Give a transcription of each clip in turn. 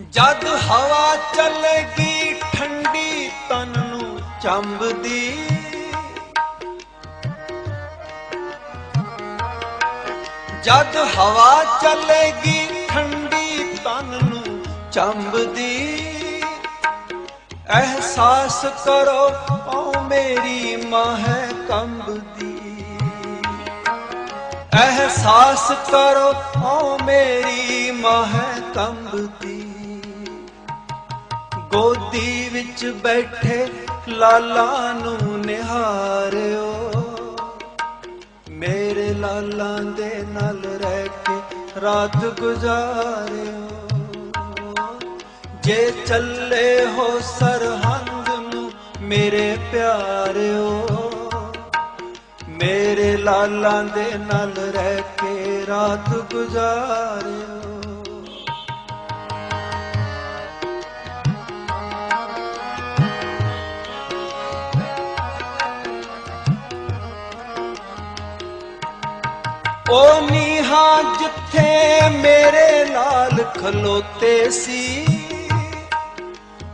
ਜਦ ਹਵਾ ਚੱਲੇਗੀ ਠੰਡੀ ਤਨ ਨੂੰ ਚੰਬਦੀ। ਜਦ ਹਵਾ ਚੱਲੇਗੀ, ਠੰਡੀ ਤਨ ਨੂੰ ਚੰਬਦੀ। ਅਹਿਸਾਸ ਕਰੋ ਓ ਮੇਰੀ ਮਾਂ ਕੰਬਦੀ। ਅਹਿਸਾਸ ਕਰੋ ਓ ਮੇਰੀ ਮਾਂ ਕੰਬਦੀ। ਗੋਦੀ ਵਿੱਚ ਬੈਠੇ ਲਾਲਾ ਨੂੰ ਨਿਹਾਰਿਓ। ਮੇਰੇ ਲਾਲਾਂ ਦੇ ਨਾਲ ਰਹਿ ਕੇ ਰਾਤ ਗੁਜ਼ਾਰਿਓ। ਜੇ ਚੱਲੇ ਹੋ ਸਰਹੰਦ ਨੂੰ ਮੇਰੇ ਪਿਆਰਿਓ, ਮੇਰੇ ਲਾਲਾਂ ਦੇ ਨਾਲ ਰਹਿ ਕੇ ਰਾਤ ਗੁਜ਼ਾਰਿਓ। ਉਹ ਨੀਹਾਂ ਜਿੱਥੇ ਮੇਰੇ ਲਾਲ ਖਲੋਤੇ ਸੀ।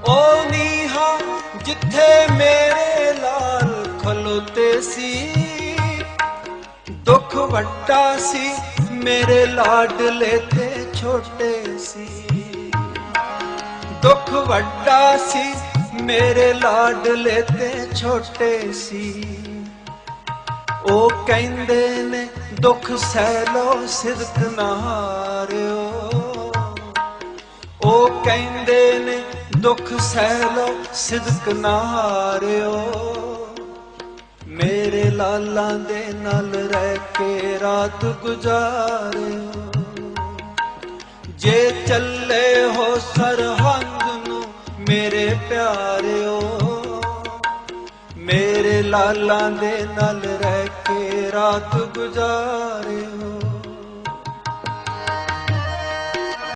ਉਹ ਨੀਹਾਂ ਜਿੱਥੇ ਮੇਰੇ ਲਾਲ ਖਲੋਤੇ ਸੀ। ਦੁੱਖ ਵੱਡਾ ਸੀ, ਮੇਰੇ ਲਾਡਲੇ ਤੇ ਛੋਟੇ ਸੀ। ਦੁੱਖ ਵੱਡਾ ਸੀ, ਮੇਰੇ ਲਾਡਲੇ ਤੇ ਛੋਟੇ ਸੀ। ਉਹ ਕਹਿੰਦੇ ਨੇ ਦੁੱਖ ਸਹਿ ਲੋ ਸਿਦਕ ਨਾ ਉਹ ਕਹਿੰਦੇ ਨੇ ਦੁੱਖ ਸਹਿ ਲੋ ਸਿਦਕ ਨਾ ਮੇਰੇ ਲਾਲਾਂ ਦੇ ਨਾਲ ਰਹਿ ਕੇ ਰਾਤ ਗੁਜ਼ਾਰਿਓ। ਜੇ ਚੱਲੇ ਹੋ ਸਰਹੰਦ ਨੂੰ ਮੇਰੇ ਪਿਆਰਿਓ, ਮੇਰੇ ਲਾਲਾਂ ਦੇ ਨਾਲ ਰਹਿ ਰਾਤ ਗੁਜ਼ਾਰਿਓ।